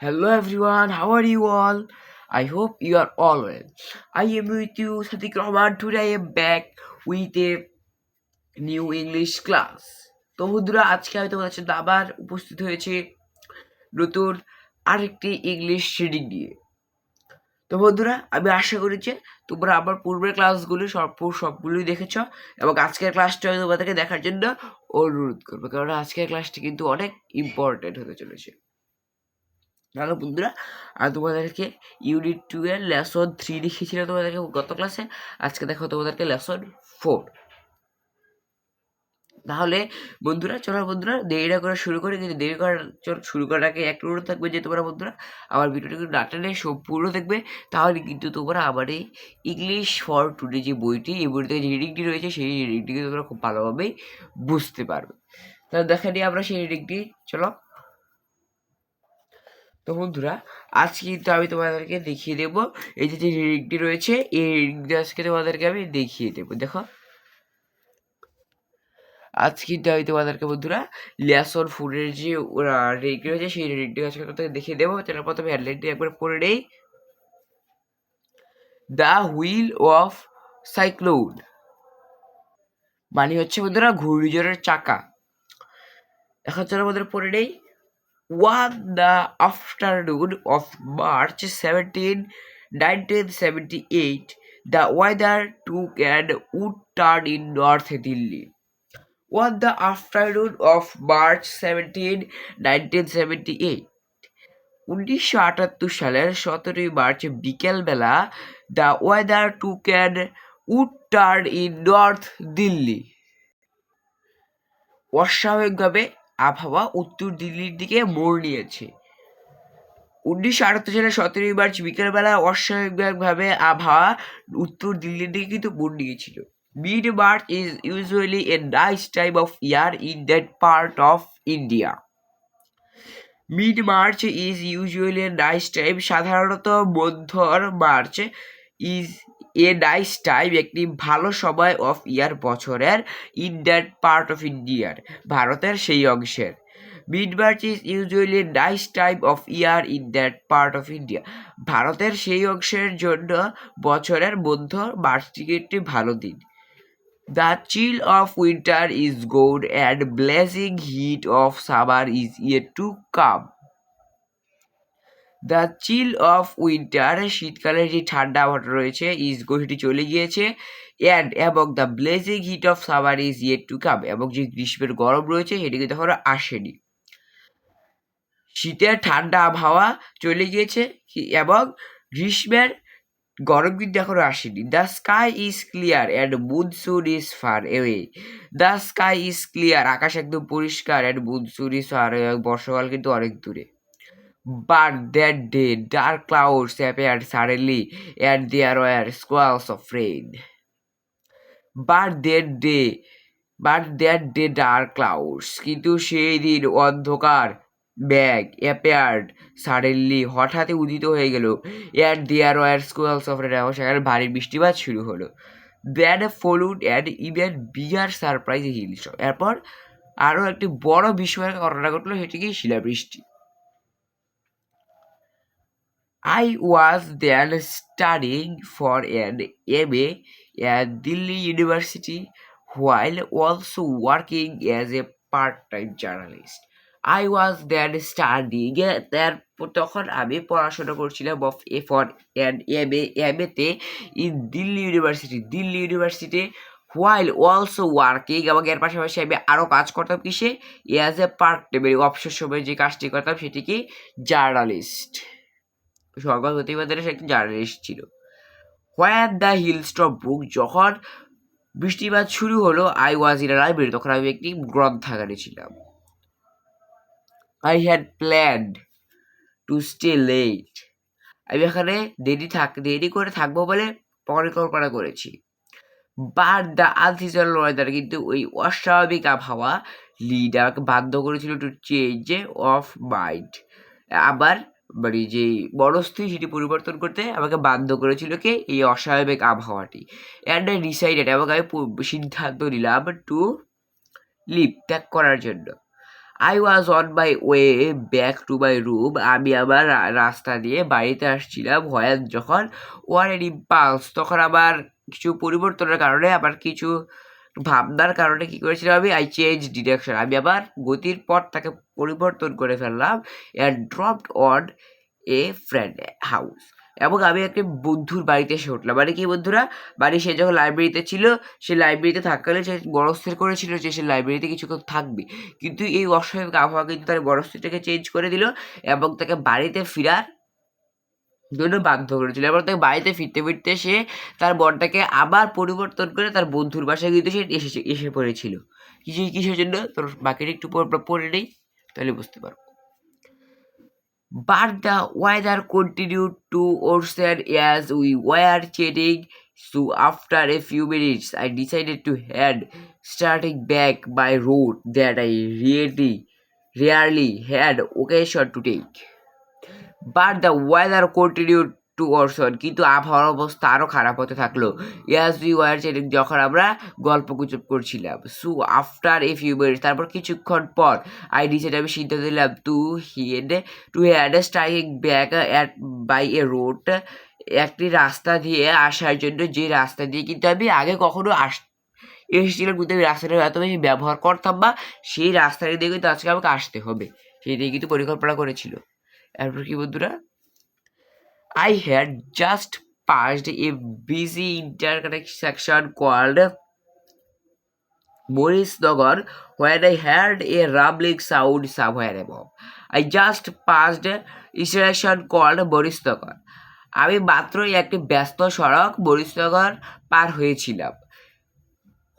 Hello everyone, how are you all? I hope you are all well. I am with you, Sadiq Rahman. Today I am back with a new English class. তো বন্ধুরা আজকে আমি তোমাদের সাথে আবার উপস্থিত হয়েছি নতুন আরেকটি ইংলিশ রিডিং নিয়ে তো বন্ধুরা আমি আশা করি যে তোমরা আমার পূর্বের ক্লাসগুলি সব সবগুলোই দেখেছ এবং আজকের ক্লাসটা আমি তোমাদেরকে দেখার জন্য অনুরোধ করব কারণ আজকের ক্লাসটি কিন্তু অনেক ইম্পর্টেন্ট হতে চলেছে তাহলে বন্ধুরা আমি তোমাদেরকে ইউনিট টু এর লেসন থ্রি দেখিয়েছিলাম তোমাদেরকে গত ক্লাসে আজকে দেখো তোমাদেরকে লেসন ফোর তাহলে বন্ধুরা, চলো বন্ধুরা, দেরিটা করে শুরু করে কিন্তু দেরি করার, চল- শুরু করার আগে একটা অনুরোধ থাকবে যে তোমরা বন্ধুরা, আমার ভিডিওটা কিন্তু না টেনে সম্পূর্ণ দেখবে, তাহলে কিন্তু তোমরা আমার এই ইংলিশ ফর টুডে যে বইটি, এই বইটিতে যে রিডিংটি রয়েছে, সেই রিডিংটিকে তোমরা খুব ভালোভাবেই বুঝতে পারবে। তাহলে দেখা নিয়ে আমরা সেই রিডিংটি চলো তো বন্ধুরা, আজকে কিন্তু আমি তোমাদেরকে দেখিয়ে দেব। এই যে যে রিডিংটি রয়েছে, এই রিডিংটি আজকে তোমাদেরকে আমি দেখিয়ে দেবো, দেখো। আজকে কিন্তু আমি তোমাদেরকে বন্ধুরা লেসন ফুডের যে রিডিংটি রয়েছে, সেই রিডিংটি আজকে তোমাদেরকে দেখিয়ে দেবো। তাহলে প্রথমে হেডলাইনটি একবার পড়ে নেই। The wheel of cyclone. মানে হচ্ছে বন্ধুরা, ঘূর্ণিঝড়ের চাকা। এখন চলো আমাদের পড়ে নেই। On the afternoon of March 17, 1978, the weather took an U-turn in North Delhi. On the afternoon of March 17, 1978, উনিশশো আটাত্তর সালের সতেরোই মার্চ বিকেলবেলা the weather took an odd turn in north Delhi অস্বাভাবিকভাবে আবহাওয়া উত্তর দিল্লির দিকে মোড় নিয়েছে। উনিশশো আটাত্তর সালের সতেরোই মার্চ বিকেলবেলা অস্বাভাবিকভাবে আবহাওয়া উত্তর দিল্লির দিকে কিন্তু মোড় নিয়েছিল। Mid March is usually a nice time of year in that part of India. Mid March is usually a nice time, সাধারণত মধ্যর March is a nice time একটি ভালো সময় অফ ইয়ার বছরের ইন দ্যাট পার্ট অফ ইন্ডিয়ার ভারতের সেই অংশের। Mid March is usually nice time of year in that part of India ভারতের সেই অংশের জন্য বছরের মধ্য মার্চটিকে একটি ভালো দিন। The chill of winter is gone and blazing heat of summer is yet to come the chill of winter, শীতকালের যে ঠান্ডা আবহাওয়া রয়েছে ইজ গো চলে গিয়েছে, অ্যান্ড এবং the blazing heat of summer is yet to come, এবং যে গ্রীষ্মের গরম রয়েছে, সেটি কিন্তু এখনও আসেনি। শীতের ঠান্ডা আবহাওয়া চলে গিয়েছে এবং গ্রীষ্মের গরম কিন্তু এখনও আসেনি। The sky is clear and monsoon is far away the sky is clear, আকাশ একদম পরিষ্কার অ্যান্ড মুনসুন ইজ ফার বর্ষাকাল কিন্তু অনেক দূরে। But that day, dark clouds appeared suddenly, and there were squalls of rain. But that day, but that day, dark clouds. কিন্তু সেই দিন অন্ধকার ব্যাগ অ্যাপেয়ার্ড সাডেনলি হঠাৎই উদিত হয়ে গেল and there were squalls of rain এবং সেখানে ভারী বৃষ্টিপাত শুরু হলো। Then followed and even bigger surprise hail এরপর আরও একটি বড় বিস্ময়ের ঘটনা ঘটলো সেটি কি? শিলাবৃষ্টি। I was then studying for an MA at Delhi University while also working as a part-time journalist. I was then studying, তারপর তখন আমি পড়াশোনা করছিলাম of a for an M A M এতে in Delhi university Delhi university while also working এবং এর পাশাপাশি আমি আরও কাজ করতাম কিসে অ্যাজ এ পার্ট টাইম অবসর সময় যে কাজটি করতাম সেটি কি জার্নালিস্ট প্রতিবেদনের সে একটি জার্নালিস্ট ছিল। Where the hailstorm broke যখন বৃষ্টিপাত শুরু হলো আই ওয়াজ ইন লাইব্রেরি তখন আমি একটি গ্রন্থাগারে ছিলাম। I had planned to stay late আমি এখানে দেরি থাক দেরি করে থাকব বলে পরিকল্পনা করেছি। বাট দ্য আনসিজনাল ওয়েদার কিন্তু ওই অস্বাভাবিক আবহাওয়া লিড আমাকে বাধ্য করেছিল টু চেঞ্জ অফ মাইন্ড আবার মানে যে মনস্থির সেটি পরিবর্তন করতে আমাকে বাধ্য করেছিল কে? এই অস্বাভাবিক আবহাওয়াটি। অ্যান্ড আই ডিসাইডেড এবং আমি সিদ্ধান্ত নিলাম টু লিভ ত্যাগ করার জন্য। I was on my way back to my room আমি আমার রাস্তা দিয়ে বাড়িতে আসছিলাম। হয়ান যখন ওয়ার এন ইম্পালস তখন আমার কিছু পরিবর্তনের কারণে আমার কিছু ভাবনার কারণে কি করেছিলাম আমি? আই চেঞ্জ ডিরেকশন আমি আবার গতির পথটাকে পরিবর্তন করে ফেললাম and dropped on a friend house এবং আমি একটি বন্ধুর বাড়িতে এসে উঠলাম। মানে কি বন্ধুরা? বাড়ি সে যখন লাইব্রেরিতে ছিল, সে লাইব্রেরিতে থাকালে সে মনস্থির করেছিল যে সে লাইব্রেরিতে কিছুক্ষণ থাকবে। কিন্তু এই অস্বাভাবিক আবহাওয়া কিন্তু তার মনস্থিরটাকে চেঞ্জ করে দিল এবং তাকে বাড়িতে ফেরার জন্য বাধ্য করেছিল। এবার তাকে বাড়িতে ফিরতে ফিরতে সে তার বরটাকে আবার পরিবর্তন করে তার বন্ধুর বাসায় কিন্তু সে এসেছে, এসে পড়েছিল। কিছু কিসের জন্য? তোর বাকিটা একটু পড়ে নেই, তাহলে বুঝতে পারব but the weather continue to worsen as we were chatting so after a few minutes I decided to had starting back by road that I really rarely had occasion to take But the weather continued to worsen. কিন্তু আবহাওয়ার অবস্থা আরও খারাপ হতে থাকল। Yes we were chatting যখন আমরা গল্প গুজব করছিলাম। So after a few minutes তারপর কিছুক্ষণ পর আই ডিসাইড আমি সিদ্ধান্ত দিলাম to head to had striking back at by a road একটি রাস্তা দিয়ে আসার জন্য যে রাস্তা দিয়ে। কিন্তু আমি আগে কখনো আস, এসেছিলাম, কিন্তু আমি রাস্তাটা এত বেশি ব্যবহার করতাম বা সেই রাস্তাটা দিয়ে কিন্তু আজকে আমাকে আসতে হবে। সেটাই কিন্তু পরিকল্পনা করেছিল। এরপর কি বন্ধুরা? I had just passed a busy inter interconnect section called Maurice Nagar where I had a rumbling sound সাবহার I just passed interaction called Maurice Nagar আমি মাত্রই একটি ব্যস্ত সড়ক মরিসনগর পার হয়েছিলাম।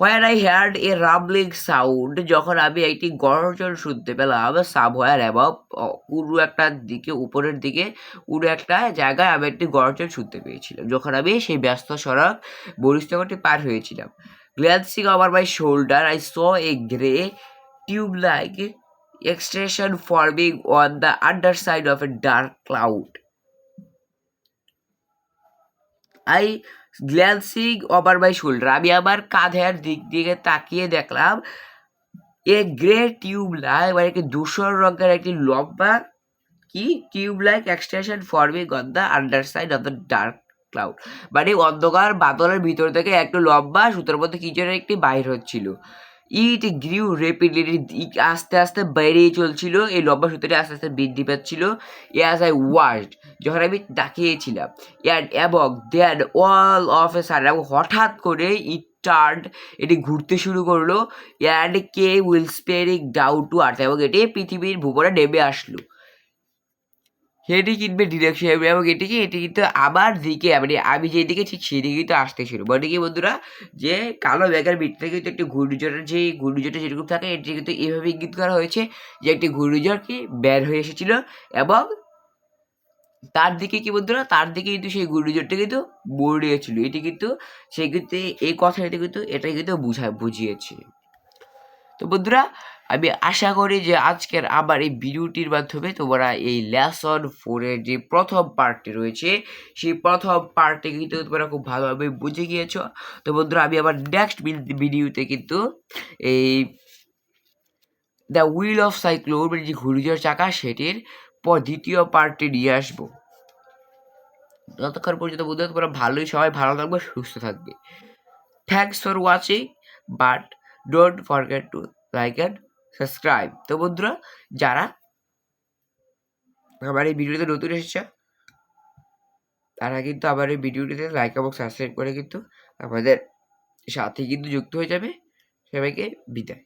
Where I had a rumbling sound যখন আমি একটি গর্জন শুনতে পেলাম সাবওয়ার এবং পুরো একটা দিকে, উপরের দিকে পুরো একটা জায়গায় আমি একটি গর্জন শুনতে পেয়েছিলাম। যখন আমি সেই ব্যস্ত সড়ক বরিশনগরটি পার হয়েছিলাম। Glancing over my shoulder I saw a grey tube like extension forming on the under side of a dark cloud I glancing over my shoulder. আমি আমার কাঁধের দিক দিকে তাকিয়ে দেখলাম, এ গ্রে টিউব লাইক মানে একটি ধূসর রঙের একটি লম্বা, কি tube like extension forming on the under side of the dark cloud. মানে অন্ধকার বাদলের ভিতর থেকে একটু লম্বা, সুতোর মধ্যে কি যেন একটি বাইর হচ্ছিল। ইট গ্রিউ রেপিডলি আস্তে আস্তে বেড়েই চলছিল, এই লম্বা সুতোটি আস্তে আস্তে বৃদ্ধি পাচ্ছিল ইয়াজ আই ওয়ার্ড যখন আমি তাকিয়েছিলাম ইয়ার এবং দেয়ার অল অফ এ সার এবং হঠাৎ করে ইট টার্ড এটি ঘুরতে শুরু করল and K will spiraling down to earth এবং এটি পৃথিবীর ভূপরে নেমে আসলো। সেটি কিনবে ডিরেকশন এবং এটিকে এটি কিন্তু আবার দিকে মানে আমি যেদিকে ঠিক সেদিকে কিন্তু আসতে ছিল মানে কি বন্ধুরা? যে কালো ব্যাগের ভিতরে কিন্তু একটি ঘূর্ণিঝড়ের যে ঘূর্ণিঝড়টা যেরকম থাকে, এটি কিন্তু এইভাবে ইঙ্গিত করা হয়েছে যে একটি ঘূর্ণিঝড় কি বের হয়ে এসেছিল এবং তার দিকে কি বন্ধুরা? তার দিকে কিন্তু সেই ঘূর্ণিঝড়টা কিন্তু বড়িয়েছিল এটি কিন্তু সে কিন্তু এই কথাটি কিন্তু এটা কিন্তু বুঝায় বুঝিয়েছে। তো বন্ধুরা আমি আশা করি যে আজকের আবার এই ভিডিওটির মাধ্যমে তোমরা এই লেসন ফোরের যে প্রথম পার্টটি রয়েছে, সেই প্রথম পার্টটি কিন্তু তোমরা খুব ভালোভাবে বুঝে গিয়েছো। তো বন্ধুরা, আমি আবার নেক্সট ভিডিওতে কিন্তু এই দ্য হুইল অফ সাইক্লোন মানে যে ঘূর্ণিঝড় চাকা, সেটির পর দ্বিতীয় পার্টটি নিয়ে আসব। ততক্ষণ পর্যন্ত বন্ধুরা, তোমরা ভালোই সবাই ভালো থাকবে, সুস্থ থাকবে। Thanks for watching but don't forget to like and subscribe তো বন্ধুরা, যারা আমার এই ভিডিওতে নতুন এসেছে, তারা কিন্তু আমার এই ভিডিওটিতে লাইক এবং সাবস্ক্রাইব করে কিন্তু আমাদের সাথে কিন্তু যুক্ত হয়ে যাবে। সবাইকে বিদায়।